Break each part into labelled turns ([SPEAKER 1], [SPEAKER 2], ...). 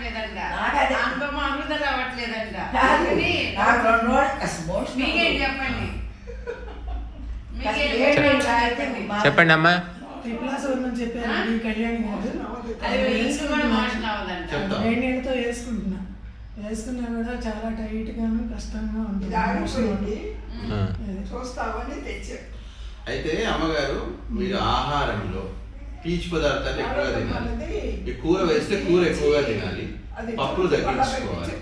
[SPEAKER 1] రావట్లేదంట. రావట్లేదంట మీకేం చెప్పండి?
[SPEAKER 2] అమ్మా.
[SPEAKER 3] వేసుకుంటున్నా. వేసుకున్నా కూడా చాలా టైట్ గాను కష్టంగా ఉంటుంది.
[SPEAKER 4] చూస్తామని తెచ్చారు
[SPEAKER 5] అయితే అమ్మగారు మీరు ఆహారంలో పీచు పదార్థాలు ఎక్కువగా తినాలి. ఈ కూర వేస్తే కూర ఎక్కువగా తినాలి. పప్పులు తగ్గించుకోవాలి.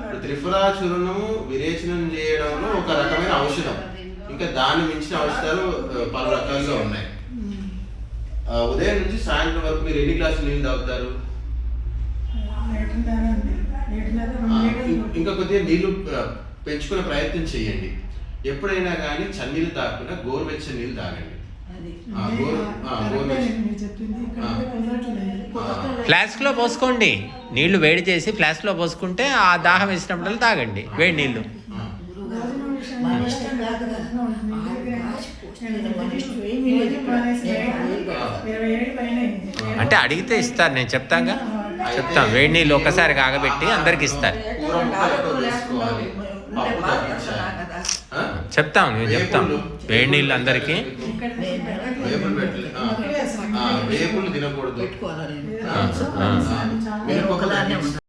[SPEAKER 5] ఇప్పుడు త్రిఫలా చూర్ణము విరేచనం చేయడంలో ఒక రకమైన ఔషధం. ఇంకా దాన్ని మించిన ఔషధాలు పలు రకాలుగా ఉన్నాయి. ఉదయం నుంచి సాయంత్రం వరకు మీరు ఎన్ని గ్లాసులు నీళ్ళు తాగుతారు? ఇంకా కొద్దిగా నీళ్ళు పెంచుకునే ప్రయత్నం చేయండి. ఎప్పుడైనా కానీ చన్నీళ్ళు తాగకుండా గోరువెచ్చని నీళ్ళు తాగండి.
[SPEAKER 2] ఫ్లాస్క్లో పోసుకోండి. నీళ్ళు వేడి చేసి ఫ్లాస్క్లో పోసుకుంటే ఆ దాహం వేసినప్పుడల్లా తాగండి. వేడి.
[SPEAKER 3] నేను
[SPEAKER 6] నేను
[SPEAKER 3] అయింది.
[SPEAKER 2] అంటే అడిగితే ఇస్తారు నేను చెప్తాగా? చెప్తాం. వేడి నీళ్ళు ఒక్కసారి కాగబెట్టి అందరికి ఇస్తారు? చెప్తాం మేము చెప్తాం. వేడి నీళ్ళు అందరికీ.
[SPEAKER 5] వేపులు పెట్టలే. ఆ. ఆ, వేపులు తినకూడదు.
[SPEAKER 6] పెట్టుకోవాలా